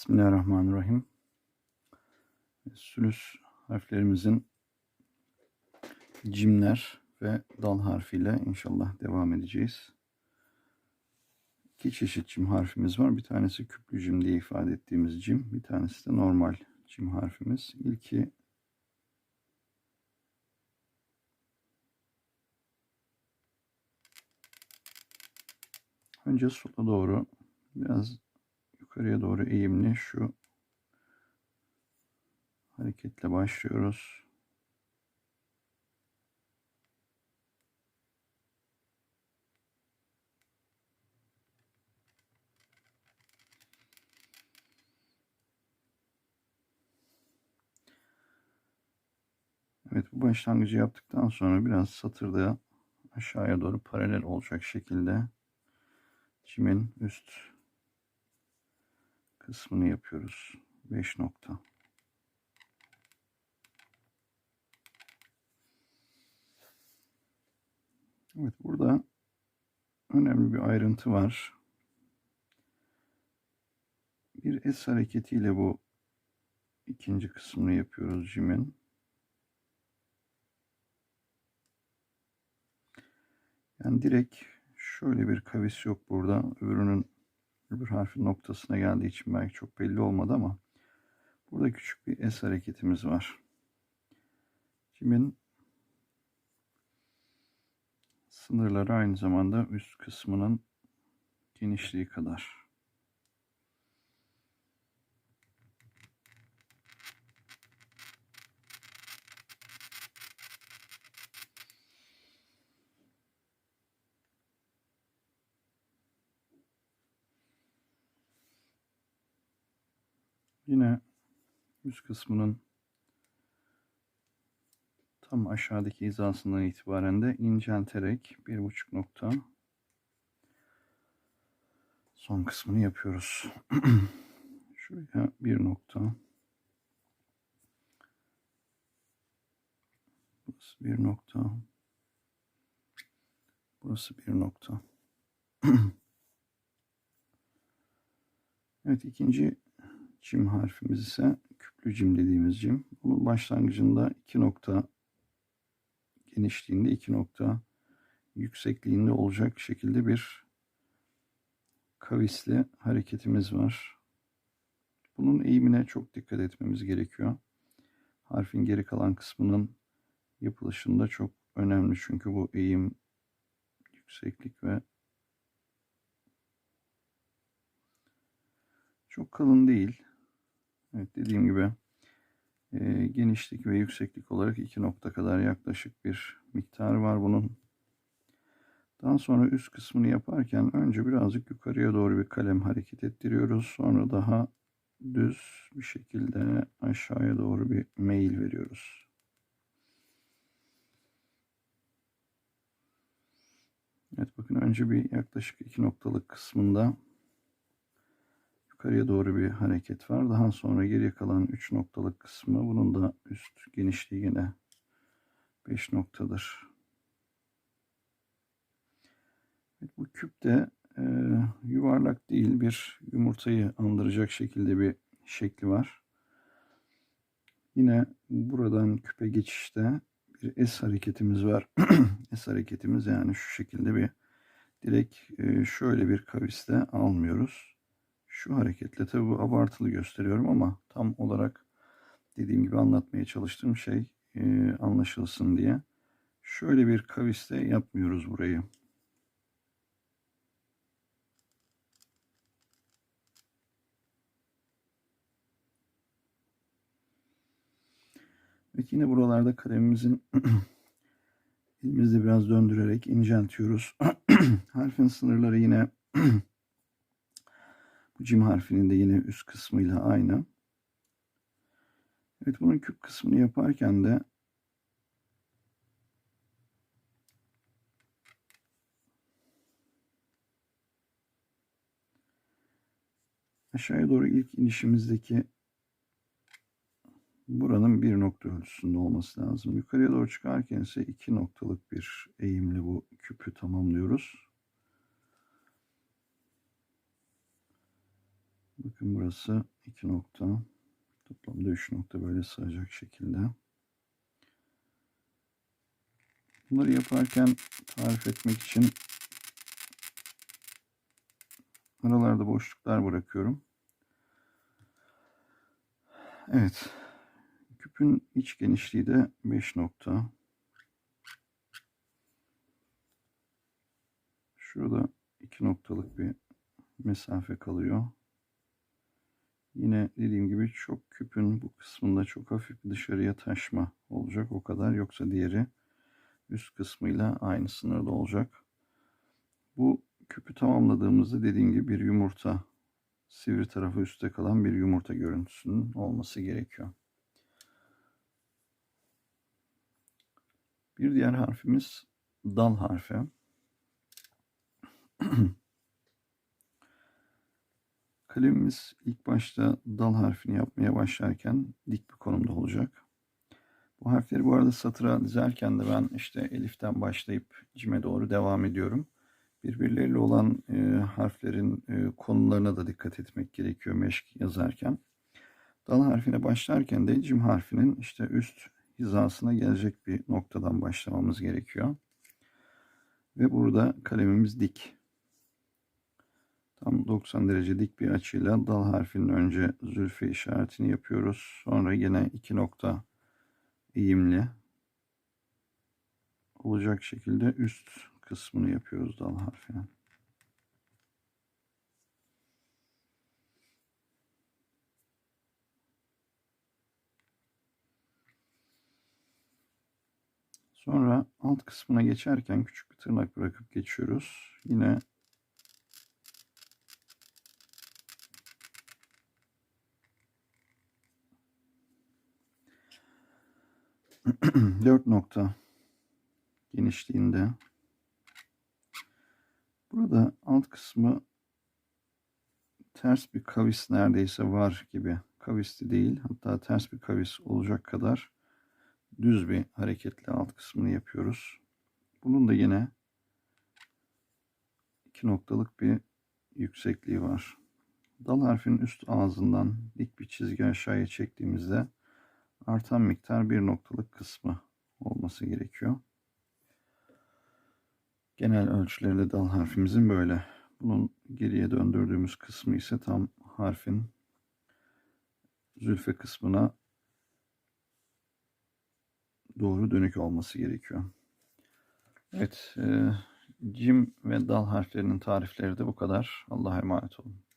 Bismillahirrahmanirrahim. Sülüs harflerimizin cimler ve dal harfiyle inşallah devam edeceğiz. İki çeşit cim harfimiz var. Bir tanesi küplü cim diye ifade ettiğimiz cim. Bir tanesi de normal cim harfimiz. İlki önce sola doğru biraz yukarıya doğru eğimli şu hareketle başlıyoruz. Evet bu başlangıcı yaptıktan sonra biraz satırda aşağıya doğru paralel olacak şekilde çimin üst kısmını yapıyoruz. 5 nokta. Evet burada önemli bir ayrıntı var. Bir S hareketiyle bu ikinci kısmını yapıyoruz jimin. Yani direkt şöyle bir kavis yok burada. Öbürünün öbür harfin noktasına geldiği için belki çok belli olmadı ama burada küçük bir S hareketimiz var. Jimin sınırları aynı zamanda üst kısmının genişliği kadar. Yine üst kısmının tam aşağıdaki hizasından itibaren de incelterek bir buçuk nokta son kısmını yapıyoruz. Şuraya bir nokta. Burası bir nokta. Burası bir nokta. evet ikinci cim harfimiz ise küplü cim dediğimiz cim. Bunun başlangıcında iki nokta genişliğinde iki nokta yüksekliğinde olacak şekilde bir kavisli hareketimiz var. Bunun eğimine çok dikkat etmemiz gerekiyor. Harfin geri kalan kısmının yapılışında çok önemli çünkü bu eğim, yükseklik ve çok kalın değil. Evet dediğim gibi e, genişlik ve yükseklik olarak iki nokta kadar yaklaşık bir miktar var bunun. Daha sonra üst kısmını yaparken önce birazcık yukarıya doğru bir kalem hareket ettiriyoruz. Sonra daha düz bir şekilde aşağıya doğru bir meyil veriyoruz. Evet bakın önce bir yaklaşık iki noktalık kısmında yukarıya doğru bir hareket var. Daha sonra geriye kalan 3 noktalık kısmı bunun da üst genişliği yine 5 noktadır. Evet, bu küp de e, yuvarlak değil bir yumurtayı andıracak şekilde bir şekli var. Yine buradan küpe geçişte bir S hareketimiz var. S hareketimiz yani şu şekilde bir direkt e, şöyle bir kaviste almıyoruz. Şu hareketle tabi bu abartılı gösteriyorum ama tam olarak dediğim gibi anlatmaya çalıştığım şey e, anlaşılsın diye. Şöyle bir kaviste yapmıyoruz burayı. Evet yine buralarda kalemimizin elimizde biraz döndürerek inceltiyoruz. Harfin sınırları yine bu cim harfinin de yine üst kısmıyla aynı. Evet bunun küp kısmını yaparken de aşağıya doğru ilk inişimizdeki buranın bir nokta ölçüsünde olması lazım. Yukarıya doğru çıkarken ise iki noktalık bir eğimle bu küpü tamamlıyoruz. Bakın burası iki nokta. Toplamda üç nokta böyle sığacak şekilde. Bunları yaparken tarif etmek için aralarda boşluklar bırakıyorum. Evet. Küpün iç genişliği de 5 nokta. Şurada 2 noktalık bir mesafe kalıyor. Yine dediğim gibi çok küpün bu kısmında çok hafif dışarıya taşma olacak o kadar. Yoksa diğeri üst kısmıyla aynı sınırda olacak. Bu küpü tamamladığımızda dediğim gibi bir yumurta sivri tarafı üstte kalan bir yumurta görüntüsünün olması gerekiyor. Bir diğer harfimiz dal harfi. Kalemimiz ilk başta dal harfini yapmaya başlarken dik bir konumda olacak. Bu harfleri bu arada satıra dizerken de ben işte eliften başlayıp cime doğru devam ediyorum. Birbirleriyle olan e, harflerin e, konularına da dikkat etmek gerekiyor meşk yazarken. Dal harfine başlarken de cim harfinin işte üst hizasına gelecek bir noktadan başlamamız gerekiyor. Ve burada kalemimiz dik. Tam 90 derece dik bir açıyla dal harfinin önce zülfe işaretini yapıyoruz. Sonra yine iki nokta eğimli olacak şekilde üst kısmını yapıyoruz dal harfinin. Sonra alt kısmına geçerken küçük bir tırnak bırakıp geçiyoruz. Yine dört nokta genişliğinde. Burada alt kısmı ters bir kavis neredeyse var gibi. Kavisli değil hatta ters bir kavis olacak kadar düz bir hareketle alt kısmını yapıyoruz. Bunun da yine iki noktalık bir yüksekliği var. Dal harfinin üst ağzından dik bir çizgi aşağıya çektiğimizde artan miktar bir noktalık kısmı olması gerekiyor. Genel ölçüleri dal harfimizin böyle. Bunun geriye döndürdüğümüz kısmı ise tam harfin zülfe kısmına doğru dönük olması gerekiyor. Evet, e, cim ve dal harflerinin tarifleri de bu kadar. Allah'a emanet olun.